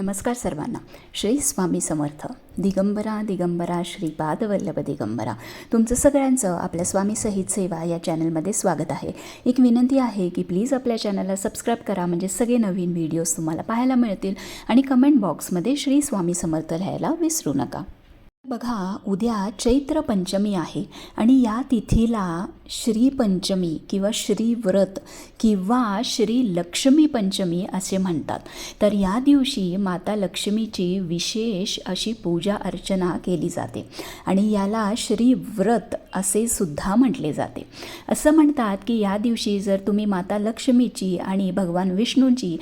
नमस्कार सर्वांना. श्री स्वामी समर्थ. दिगंबरा दिगंबरा श्रीपाद वल्लभ दिगंबरा. तुमचं सगळ्यांचं आपल्या स्वामी सहित सेवा या चॅनलमध्ये स्वागत आहे. एक विनंती आहे की प्लीज आपल्या चॅनलला सबस्क्राईब करा म्हणजे सगळे नवीन व्हिडिओज तुम्हाला पाहायला मिळतील आणि कमेंट बॉक्समध्ये श्री स्वामी समर्थ लिहायला विसरू नका. बघा उद्या चैत्र पंचमी आहे आणि या तिथीला श्रीपंचमी किंवा श्री व्रत किंवा श्री लक्ष्मी पंचमी असे म्हणतात. तर या दिवशी माता लक्ष्मीची विशेष अशी पूजा अर्चना केली जाते आणि याला श्री व्रत असे सुद्धा म्हटले जाते. असं म्हणतात की या दिवशी जर तुम्ही माता लक्ष्मीची आणि भगवान विष्णूंची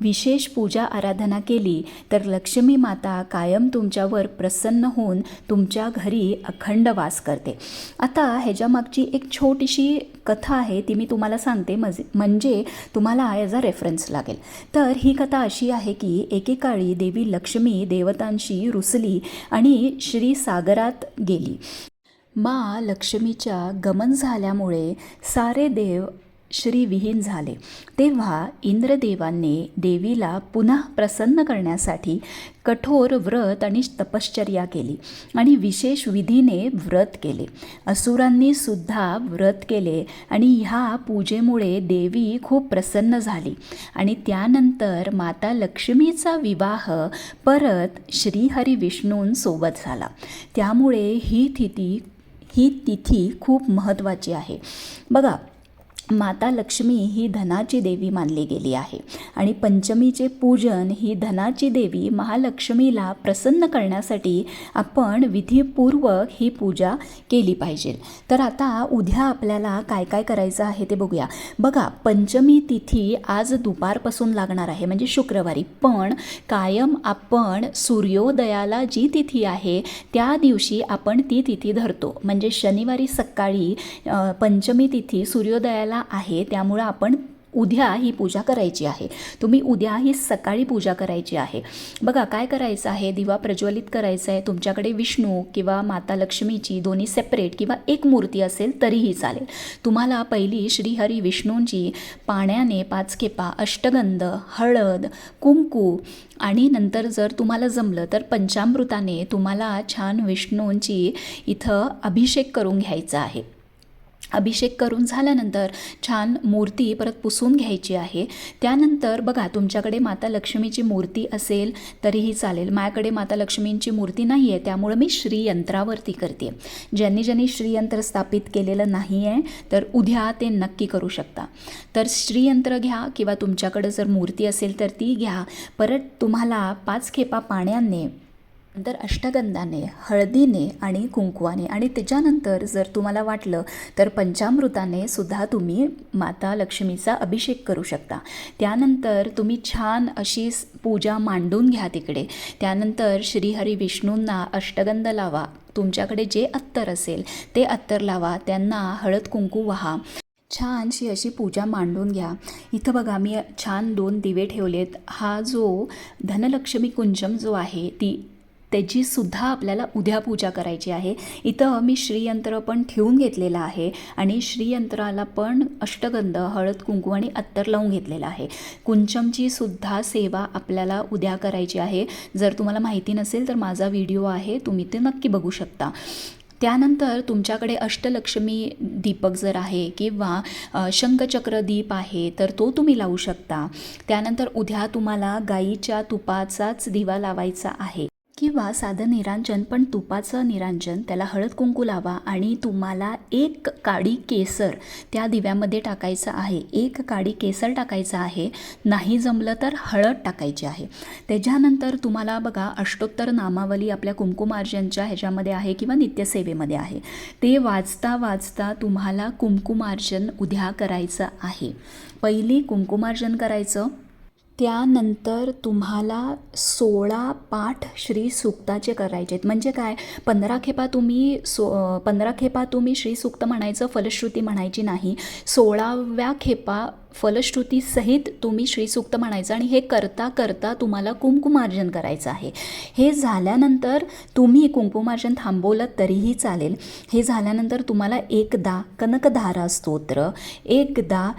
विशेष पूजा आराधना केली तर लक्ष्मी माता कायम तुमच्यावर प्रसन्न होऊन तुमच्या घरी अखंड वास करते. आता ह्याच्यामागची एक छो छोटीशी कथा आहे ती मी तुम्हाला सांगते. मज म्हणजे तुम्हाला ॲज अ रेफरन्स लागेल. तर ही कथा अशी आहे की एकेकाळी देवी लक्ष्मी देवतांशी रुसली आणि श्री सागरात गेली. मा लक्ष्मीच्या गमन झाल्यामुळे सारे देव श्रीविहीन झाले. तेव्हा इंद्रदेवांनी देवीला पुन्हा प्रसन्न करण्यासाठी कठोर व्रत आणि तपश्चर्या केली आणि विशेष विधीने व्रत केले. असुरांनी सुद्धा व्रत केले आणि ह्या पूजेमुळे देवी खूप प्रसन्न झाली. आणि त्यानंतर माता लक्ष्मीचा विवाह परत श्रीहरी विष्णूंसोबत झाला. त्यामुळे ही तिथी ही तिथी खूप महत्त्वाची आहे. बघा माता लक्ष्मी ही धनाची देवी मानली गेली आहे. आणि पंचमीचे पूजन ही धनाची देवी महालक्ष्मीला प्रसन्न करण्यासाठी आपण विधीपूर्वक ही पूजा केली पाहिजे. तर आता उद्या आपल्याला काय काय करायचं आहे ते बघूया. बघा पंचमी तिथी आज दुपारपासून लागणार आहे म्हणजे शुक्रवारी. पण कायम आपण सूर्योदयाला जी तिथी आहे त्या दिवशी आपण ती तिथी धरतो. म्हणजे शनिवारी सकाळी पंचमी तिथी सूर्योदयाला आहे त्यामुळं आपण उद्या ही पूजा करायची आहे. तुम्ही उद्या ही सकाळी पूजा करायची आहे. बघा काय करायचं आहे? दिवा प्रज्वलित करायचा आहे. तुमच्याकडे विष्णू किंवा माता लक्ष्मीची दोन्ही सेपरेट किंवा एक मूर्ती असेल तरीही चालेल. तुम्हाला पहिली श्रीहरी विष्णूंची पाण्याने पाच खेपा अष्टगंध हळद कुंकू आणि नंतर जर तुम्हाला जमलं तर पंचामृताने तुम्हाला छान विष्णूंची इथं अभिषेक करून घ्यायचा आहे. अभिषेक करून झाल्यानंतर छान मूर्ती परत पुसून घ्यायची आहे. त्यानंतर बघा तुमच्याकडे माता लक्ष्मीची मूर्ती असेल तरीही चालेल. माझ्याकडे माता लक्ष्मींची मूर्ती नाही आहे त्यामुळं मी श्रीयंत्रावरती करते. ज्यांनी ज्यांनी श्रीयंत्र स्थापित केलेलं नाही आहे तर उद्या ते नक्की करू शकता. तर श्रीयंत्र घ्या किंवा तुमच्याकडं जर मूर्ती असेल तर ती घ्या. परत तुम्हाला पाच खेपा पाण्याने नंतर अष्टगंधाने हळदीने आणि कुंकवाने. आणि त्याच्यानंतर जर तुम्हाला वाटलं तर पंचामृताने सुद्धा तुम्ही माता लक्ष्मीचा अभिषेक करू शकता. त्यानंतर तुम्ही छान अशी पूजा मांडून घ्या तिकडे. त्यानंतर श्रीहरी विष्णूंना अष्टगंध लावा. तुमच्याकडे जे अत्तर असेल ते अत्तर लावा. त्यांना हळद कुंकू व्हा. छानशी अशी पूजा मांडून घ्या. इथं बघा मी छान दोन दिवे ठेवलेत. हा जो धनलक्ष्मी कुंजम जो आहे ती त्याची सुद्धा आपल्याला उद्या पूजा करायची आहे. इथं मी श्रीयंत्र पण ठेवून घेतलेलं आहे आणि श्रीयंत्राला पण अष्टगंध हळद कुंकू आणि अत्तर लावून घेतलेलं आहे. कुंचमची सुद्धा सेवा आपल्याला उद्या करायची आहे. जर तुम्हाला माहिती नसेल तर माझा व्हिडिओ आहे तुम्ही ते नक्की बघू शकता. त्यानंतर तुमच्याकडे अष्टलक्ष्मी दीपक जर आहे किंवा शंखचक्र दीप आहे तर तो तुम्ही लावू शकता. त्यानंतर उद्या तुम्हाला गाईच्या तुपाचाच दिवा लावायचा आहे. किंवा साधं निरांजन पण तुपाचं निरांजन त्याला हळद कुंकू लावा आणि तुम्हाला एक काडी केसर त्या दिव्यामध्ये टाकायचं आहे. एक काडी केसर टाकायचं आहे. नाही जमलं तर हळद टाकायची आहे. त्याच्यानंतर तुम्हाला बघा अष्टोत्तर नामावली आपल्या कुंकुमार्जनच्या ह्याच्यामध्ये आहे किंवा नित्यसेवेमध्ये आहे. ते वाचता वाचता तुम्हाला कुंकुमार्जन उद्या करायचं आहे. पहिली कुंकुमार्जन करायचं. त्यानंतर तुम्हाला सोळा पाठ श्री सुक्ताचे करायचे आहेत. म्हणजे काय? पंधरा खेपा तुम्ही सो पंधरा खेपा तुम्ही श्रीसुक्त म्हणायचं फलश्रुती म्हणायची नाही. सोळाव्या खेपा फलश्रुतीसहित तुम्ही श्रीसुक्त म्हणायचं आणि हे करता करता तुम्हाला कुंकुमार्जन करायचं आहे. हे झाल्यानंतर तुम्ही कुंकुमार्जन थांबवलं तरीही चालेल. हे झाल्यानंतर तुम्हाला एकदा कनकधारा स्तोत्र एकदा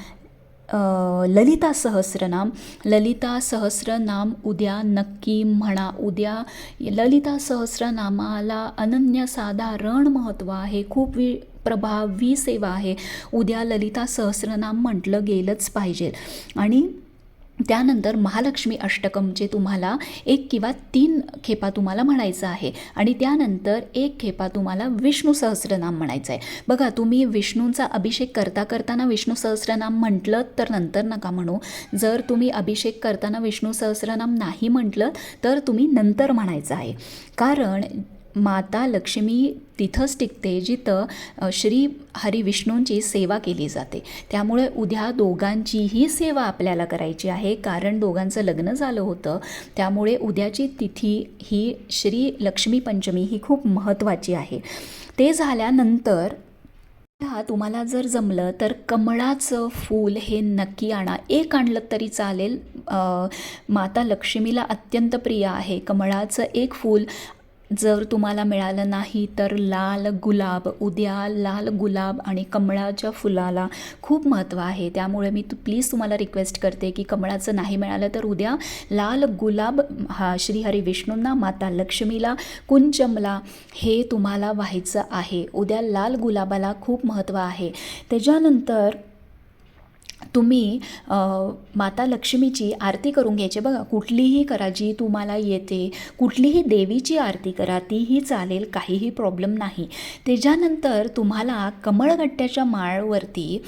ललिता सहस्रनाम. ललिता सहस्रनाम उद्या नक्की म्हणा. उद्या ललिता सहस्रनामाला अनन्यसाधारण महत्त्व आहे. खूप वि प्रभावी सेवा आहे. उद्या ललिता सहस्रनाम म्हटलं गेलंच पाहिजे. आणि त्यानंतर महालक्ष्मी अष्टकमचे तुम्हाला एक किंवा तीन खेपा तुम्हाला म्हणायचं आहे. आणि त्यानंतर एक खेपा तुम्हाला विष्णू सहस्रनाम म्हणायचं आहे. बघा तुम्ही विष्णूंचा अभिषेक करता करताना विष्णू सहस्रनाम म्हटलं तर नंतर नका म्हणू. जर तुम्ही अभिषेक करताना विष्णू सहस्रनाम नाही म्हटलं तर तुम्ही नंतर म्हणायचं आहे. कारण माता लक्ष्मी तिथंच टिकते जिथं श्री हरिविष्णूंची सेवा केली जाते. त्यामुळे उद्या दोघांचीही सेवा आपल्याला करायची आहे. कारण दोघांचं लग्न झालं होतं. त्यामुळे उद्याची तिथी ही श्री लक्ष्मी पंचमी ही खूप महत्त्वाची आहे. ते झाल्यानंतर हा तुम्हाला जर जमलं तर कमळाचं फूल हे नक्की आणा. एक आणलं तरी चालेल. माता लक्ष्मीला अत्यंत प्रिय आहे. कमळाचं एक फूल जर तुम्हाला मिळालं नाही तर लाल गुलाब उद्या लाल गुलाब आणि कमळाच्या फुलाला खूप महत्त्व आहे. त्यामुळे मी तू प्लीज तुम्हाला रिक्वेस्ट करते की कमळाचं नाही मिळालं तर उद्या लाल गुलाब हा श्रीहरी विष्णूंना माता लक्ष्मीला कुंचमला हे तुम्हाला व्हायचं आहे. उद्या लाल गुलाबाला खूप महत्त्व आहे. त्याच्यानंतर तुम्ही माता लक्ष्मीची आरती करून घ्यायची. बघा कुठलीही करा जी तुम्हाला येते कुठलीही देवीची आरती करा तीही चालेल काहीही प्रॉब्लेम नाही. त्याच्यानंतर तुम्हाला कमळगट्ट्याच्या माळवरती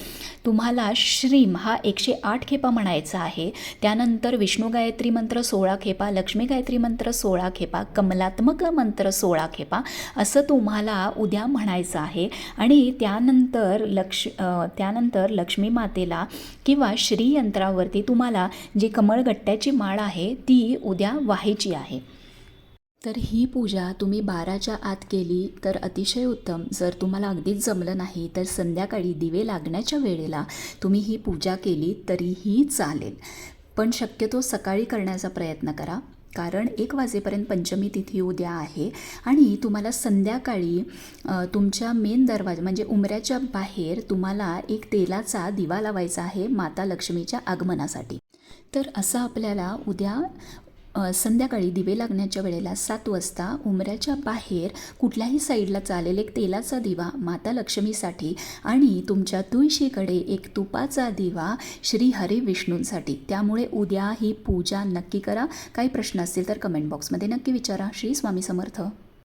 तुम्हाला श्रीम हा एकशे आठ खेपा म्हणायचा आहे. त्यानंतर विष्णू गायत्री मंत्र सोळा खेपा लक्ष्मी गायत्री मंत्र सोळा खेपा कमलात्मक मंत्र सोळा खेपा असं तुम्हाला उद्या म्हणायचं आहे. आणि त्यानंतर लक्ष त्यानंतर लक्ष्मी मातेला किंवा श्रीयंत्रावरती तुम्हाला जी कमळगट्ट्याची माळ आहे ती उद्या व्हायची आहे. तर ही पूजा तुम्ही बाराच्या आत केली तर अतिशय उत्तम. जर तुम्हाला अगदीच जमलं नाही तर संध्याकाळी दिवे लागण्याच्या वेळेला तुम्ही ही पूजा केली तरीही चालेल. पण शक्यतो सकाळी करण्याचा प्रयत्न करा. कारण एक वाजेपर्यंत पंचमी तिथी उद्या आहे आणि तुम्हाला संध्याकाळी तुमच्या मेन दरवाजा म्हणजे उमऱ्याच्या बाहेर तुम्हाला एक तेलाचा दिवा लावायचा आहे माता लक्ष्मीच्या आगमनासाठी. तर असं आपल्याला उद्या संध्याकाळी दिवे लागण्याच्या वेळेला सात वाजता उमऱ्याच्या बाहेर कुठल्याही साईडला चालेल एक तेलाचा दिवा माता लक्ष्मीसाठी आणि तुमच्या तुळशीकडे एक तुपाचा दिवा श्री हरी विष्णूंसाठी. त्यामुळे उद्या ही पूजा नक्की करा. काही प्रश्न असतील तर कमेंट बॉक्समध्ये नक्की विचारा. श्री स्वामी समर्थ.